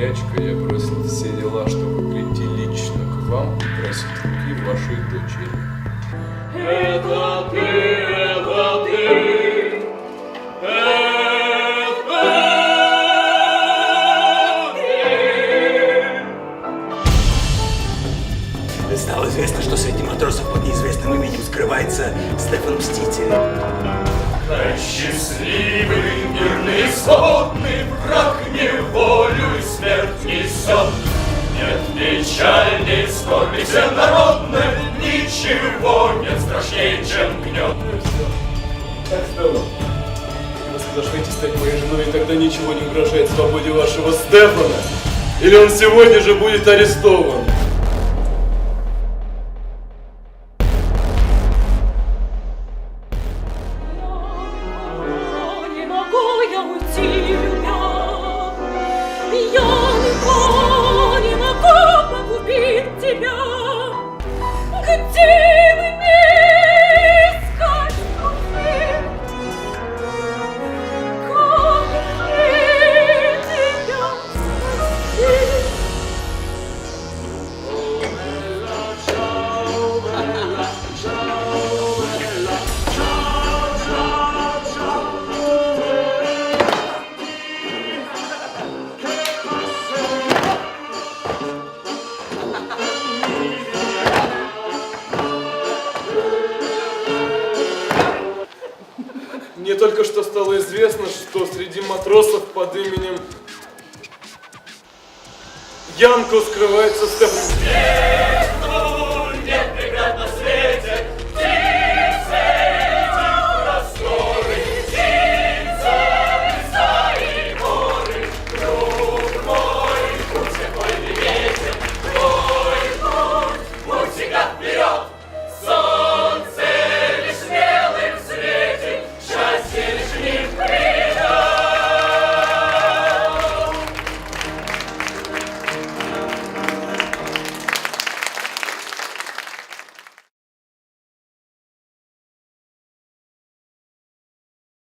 горячка, я бросил все дела, чтобы прийти лично к вам и просить руки вашей дочери. Это ты, это ты, это ты. Стало известно, что среди матросов под неизвестным именем скрывается Стефан Мститель. Да счастливый мирный сотный враг него! Скорби всенародной, ничего нет страшнее, чем гнет. Так, Стелла, вы соглашаетесь стать моей женой, тогда ничего не угрожает свободе вашего Стефана? Или он сегодня же будет арестован? Мне только что стало известно, что среди матросов под именем Янко скрывается Стефан.